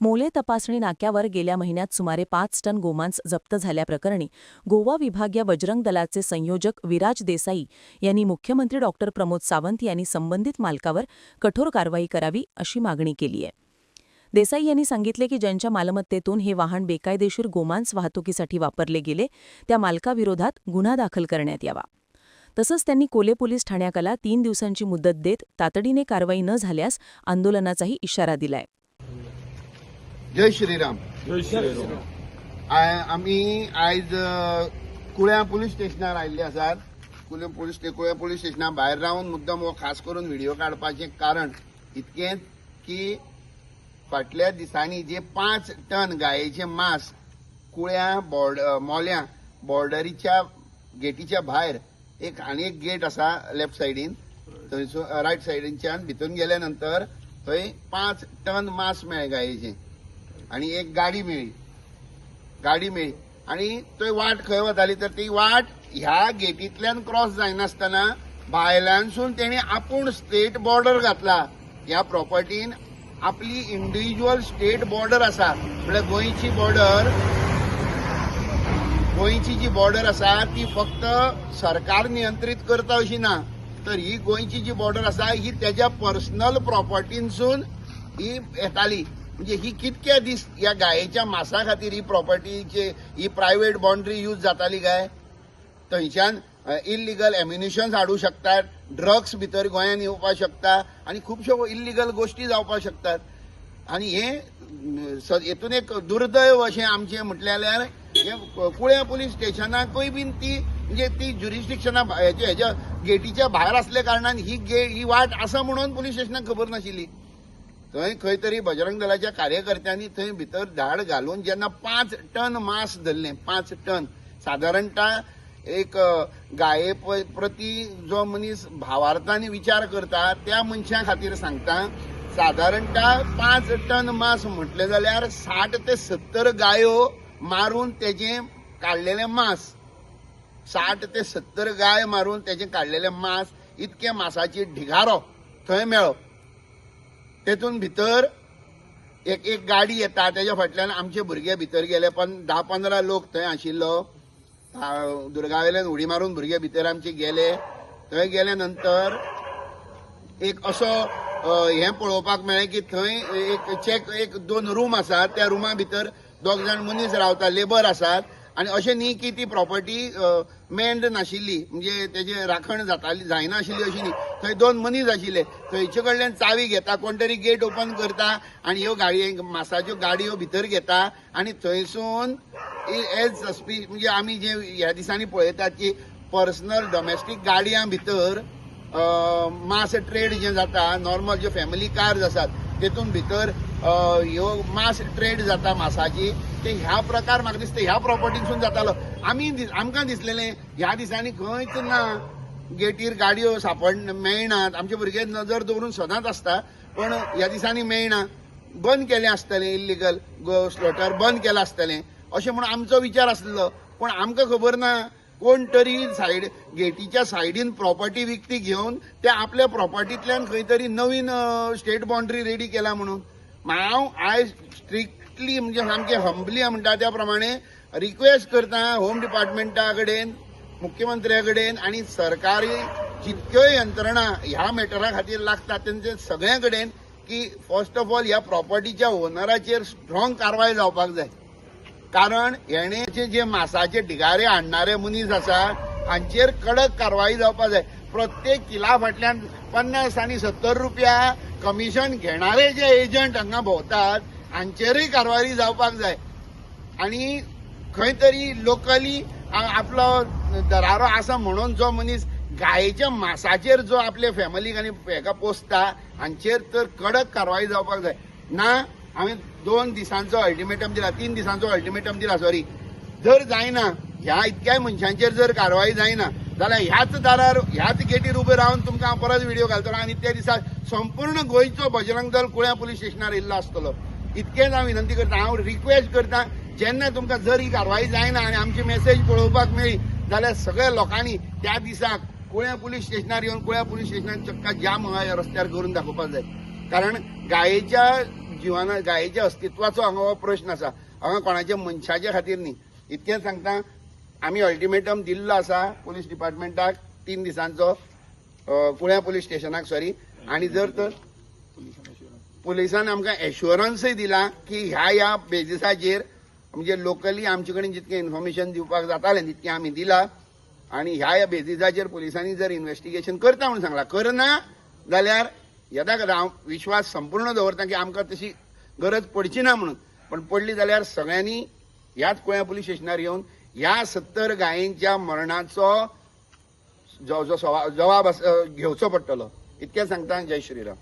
मोले तपासणी नाक्यावर गेल्या महिन्यात सुमारे पाच टन गोमांस जप्त झाल्याप्रकरणी गोवा विभागीय बजरंग दलाचे संयोजक विराज देसाई यांनी मुख्यमंत्री डॉ. प्रमोद सावंत यांनी संबंधित मालकावर कठोर कारवाई करावी अशी मागणी केली आहे. देसाई यांनी सांगितले की ज्यांच्या मालमत्तेतून हे वाहन बेकायदेशीर गोमांस वाहतुकीसाठी वापरले गेले त्या मालकाविरोधात गुन्हा दाखल करण्यात यावा. तसंच त्यांनी कोले पोलीस ठाण्याकला तीन दिवसांची मुदत देत तातडीने कारवाई न झाल्यास आंदोलनाचाही इशारा दिलाय. जय श्रीराम. जय श्रीराम. आय- आमी आयज कुळ्या पुलीस स्टेशनार आयिल्ले आसात कुळ्या पुलीस कुळ्या पुलीस स्टेशना भायर रावन मुद्दम हो खास करून व्हिडिओ काडपाचें कारण इतकेंच की फाटल्या दिसांनी जे पांच टन गायेचे मांस कुळ्या बॉर्ड मोल्या बॉर्डरीच्या गेटीच्या भायर एक आनी एक गेट आसा लेफ्ट सायडीन थंयसर रायट सायडीनच्यान भितून गेल्या नंतर थंय पांच टन मांस मेळ्ळें गायेचें. आणि एक गाडी मेळ्ळी गाडी मेळ्ळी आणि थंय वाट खंय वताली तर ती वाट ह्या गेटींतल्यान क्रॉस जायनासतना भायल्यानसून तेणी आपूण स्टेट बॉर्डर घातला. ह्या प्रॉपर्टीन आपली इंडिव्हिज्युअल स्टेट बॉर्डर आसा म्हळ्यार म्हणजे गोंयची बॉर्डर गोंयची जी बॉर्डर आसा ती फक्त सरकार नियंत्रीत करता अशी ना. तर ही गोंयची जी बॉर्डर आसा ही तेज्या पर्सनल प्रॉपर्टीनसून ही येताली. म्हणजे ही कितक्या दीस ह्या गायेच्या मांसा खातीर ही प्रॉपर्टीचे ही प्रायव्हेट बाउंड्री यूज जाताली काय? थंयच्यान इल्लिगल एम्युनिशन्स हाडूं शकतात ड्रग्स भितर गोंयांत येवपाक शकता आनी खुबश्यो इल्लिगल गोश्टी जावपाक शकतात. आनी हे हेतून एक दुर्दैव अशें आमचें म्हटलें जाल्यार हे कुळ्या पुलीस स्टेशनाकूय बीन ती म्हणजे ती ज्युरिस्डिक्शना हेच्या हेच्या गेटीच्या भायर आसल्या कारणान ही गे ही वाट आसा म्हणून पुलीस स्टेशनाक खबर नाशिल्ली. थंय खंय तरी बजरंग दलाच्या कार्यकर्त्यांनी थंय भितर धाड घालून जेन्ना पांच टन मांस धरलें. पांच टन. सादारणता एक गाये प्रती जो मनीस भावार्थाने विचार करता त्या मनशा खातीर सांगता सादारणता पांच टन मांस म्हटलें जाल्यार साठ ते सत्तर गायो मारून तेजें काडलेलें मांस. साठ ते सत्तर गाय मारून तेजें काडलेलें मांस इतके मासाची ढिगारो थंय मेळप तेतून भितर एक एक गाडी येता तेज्या फाटल्यान आमचे भुरगे भितर गेले. पण धा पंदरा लोक थंय आशिल्लो. दुर्गावेल्यान उडी मारून भुरगे भितर आमचे गेले. थंय गेल्या नंतर एक असो हें पळोवपाक मेळ्ळें की थंय एक चेक एक दोन रूम आसात. त्या रुमा भितर दोग जाण मनीस रावता लेबर आसात. आनी अशें न्ही की ती प्रॉपर्टी मेंड नाशिल्ली म्हणजे तेजे राखण जाताली जायना आशिल्ली अशी न्ही. थंय दोन मनीस आशिल्ले. थंयचे कडल्यान चावी घेता कोण तरी गेट ओपन करता आनी ह्यो गाडये मासाच्यो गाडयो भितर घेता आनी थंयसून एज सस्पी म्हणजे आमी जे ह्या दिसांनी पळयतात की पर्सनल डॉमेस्टीक गाडयां भितर मास ट्रेड जे जाता नॉर्मल ज्यो फॅमिली कार्स आसात तेतून भितर ह्यो मास ट्रेड जाता मासाची ते ह्या प्रकार म्हाका दिसता ह्या प्रॉपर्टीसून जातालो आमी आमकां दिसलेलें ह्या दिसांनी खंयच ना गेटीर गाडयो सापड मेळनात आमचे भुरगे नजर दवरून सदांच आसता पण ह्या दिसांनी मेळना. बंद केलें आसतलें इल्लिगल गो स्लॉटर बंद केलां आसतलें. अशें म्हणून आमचो विचार आसलो. पण आमकां खबर ना कोण तरी सायड गेटीच्या सायडीन प्रॉपर्टी विकती घेवन त्या आपल्या प्रॉपर्टींतल्यान खंय तरी नवीन स्टेट बाउंड्री रेडी केला म्हणून. हांव आयज स्ट्रिक्टली म्हणजे सामकें हंबली म्हणटा त्या प्रमाणे रिक्वेस्ट करता होम डिपार्टमेंटा कडेन मुख्यमंत्र्या कडेन आनी सरकारी जितक्यो यंत्रणा ह्या मॅटरा खातीर लागतात तेंचे सगळ्या कडेन की फर्स्ट ऑफ ऑल ह्या प्रॉपर्टीच्या ओनराचेर स्ट्रॉंग कारवाय जावपाक जाय. कारण हेणे जे मासाचे ढिगारे हाडणारे मनीस आसा हांचेर कडक कारवाई जावपाक जाय. प्रत्येक किला फाटल्यान पन्नास आनी सत्तर रुपया कमिशन घेणारे जे एजंट हांगा भोंवतात हांचेरूय कारवाई जावपाक जाय. आणि खंय तरी लोकली आपलो दरारो आसा म्हणून जो मनीस गायेच्या मांसाचेर जो आपले फॅमिलीक आनी हेका पोसता हांचेर तर कडक कारवाई जावपाक जाय. ना हांवें दोन दिसांचो अल्टिमेटम दिला तीन दिसांचो अल्टिमेटम दिला सॉरी. जर जायना ह्या इतक्याय मनशांचेर जर कारवाई जायना जाल्यार ह्याच दारार ह्याच गेटीर उबे रावन तुमकां हांव परत व्हिडिओ घालतलो आनी त्या दिसा संपूर्ण गोंयचो बजरंग दल कुळ्या पुलीस स्टेशनार येयल्लो आसतलो इतकेंच हांव विनंती करता हांव रिक्वेस्ट करता जेन्ना तुमकां जर ही कारवाई जायना आनी आमची मेसेज पळोवपाक मेळ्ळी जाल्यार सगळ्या लोकांनी त्या दिसाक कुळ्या पुलीस स्टेशनार येवन कुळ्या पुलीस स्टेशनार चक्का जाम ह्या रस्त्यार करून दाखोवपाक जाय. कारण गायेच्या जिवाना गायेच्या अस्तित्वाचो हांगा हो प्रश्न आसा हांगा कोणाच्या मनशाच्या खातीर न्ही. इतकें सांगता आमी अल्टिमेटम दिल्लो आसा पुलीस डिपार्टमेंटाक तीन दिसांचो कुळ्या पुलीस स्टेशनाक सॉरी आणि जर तर पुलिसान आमकां एश्युरन्सय दिला की ह्या ह्या बेजिसाचेर म्हणजे लोकली आमचे कडेन जितकें इन्फॉर्मेशन दिवपाक जातालें तितकें आमी दिला. आणि ह्या ह्या बेजिसाचेर पुलिसांनी जर इन्व्हेस्टिगेशन करता म्हणून सांगला करना जाल्यार येदा कदा हांव विश्वास संपूर्ण दवरता की आमकां तशी गरज पडची ना म्हणून. पण पडली जाल्यार सगळ्यांनी ह्याच कुळ्या पुलीस स्टेशनार येवन ह्या सत्तर गायींच्या मरणाचो जो जो सवा- जबाब आसा- घेवचो पडटलो इतकें सांगता जय श्रीराम.